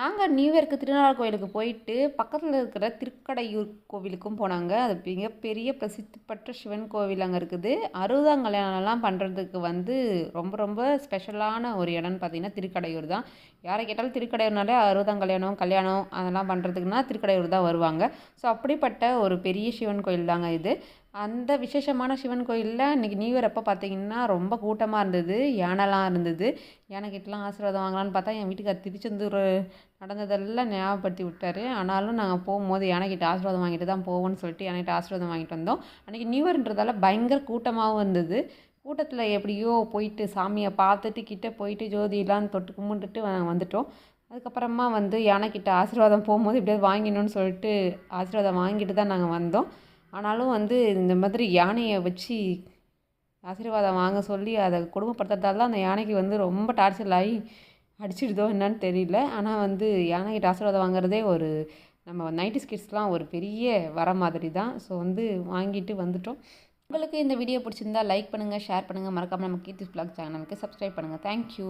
நாங்கள் நியூ இயர்க்கு திருநாள் கோயிலுக்கு போயிட்டு பக்கத்தில் இருக்கிற திருக்கடையூர் கோவிலுக்கும் போனாங்க. அது மிகப்பெரிய பிரசித்தி பெற்ற சிவன் கோவில் அங்கே இருக்குது. அறுபதாம் கல்யாணம்லாம் பண்ணுறதுக்கு வந்து ரொம்ப ரொம்ப ஸ்பெஷலான ஒரு இடம்னு பார்த்திங்கன்னா திருக்கடையூர் தான். யாரை கேட்டாலும் திருக்கடையூர்னாலே அறுபதாம் கல்யாணம் கல்யாணம் அதெல்லாம் பண்ணுறதுக்குனா திருக்கடையூர் தான் வருவாங்க. ஸோ அப்படிப்பட்ட ஒரு பெரிய சிவன் கோயில் தாங்க இது. அந்த விசேஷமான சிவன் கோயிலில் இன்றைக்கி நியூ இயர் அப்போ பார்த்தீங்கன்னா ரொம்ப கூட்டமாக இருந்தது யானைலாம் இருந்தது. யானைக்கிட்டலாம் ஆசீர்வாதம் வாங்கலான்னு பார்த்தா என் வீட்டுக்கார் திருச்செந்தூர் நடந்ததெல்லாம் ஞாபகப்படுத்தி விட்டார். ஆனாலும் நாங்கள் போகும்போது யானைக்கிட்ட ஆசீர்வாதம் வாங்கிட்டு தான் போவோம்னு சொல்லிட்டு யானைக்கிட்ட ஆசீர்வாதம் வாங்கிட்டு வந்தோம். அன்றைக்கி நியூ இயர்ன்றதால பயங்கர கூட்டமாகவும் இருந்தது. கூட்டத்தில் எப்படியோ போயிட்டு சாமியை பார்த்துட்டு கிட்டே போயிட்டு ஜோதியெலாம் தொட்டு கும்பிட்டுட்டு வந்துட்டோம். அதுக்கப்புறமா வந்து யானைக்கிட்ட ஆசீர்வாதம் போகும்போது எப்படியாவது வாங்கிடணும்னு சொல்லிட்டு ஆசீர்வாதம் வாங்கிட்டு தான் நாங்கள் வந்தோம். ஆனாலும் வந்து இந்த மாதிரி யானையை வச்சு ஆசீர்வாதம் வாங்க சொல்லி அதை கொடுமைப்படுத்துறதால அந்த யானைக்கு வந்து ரொம்ப டார்ச்சர் ஆகி அடிச்சிடுதோ என்னன்னு தெரியல. ஆனால் வந்து யானைக்கு ஆசீர்வாதம் வாங்குறதே ஒரு நம்ம நைன்டி ஸ்கிட்ஸ்லாம் ஒரு பெரிய வர மாதிரி தான். ஸோ வந்து வாங்கிட்டு வந்துட்டோம். உங்களுக்கு இந்த வீடியோ பிடிச்சிருந்தா லைக் பண்ணுங்கள் ஷேர் பண்ணுங்கள் மறக்காமல் நம்ம கீர்த்தி ப்ளாக் சேனலுக்கு சப்ஸ்கிரைப் பண்ணுங்கள் தேங்க்யூ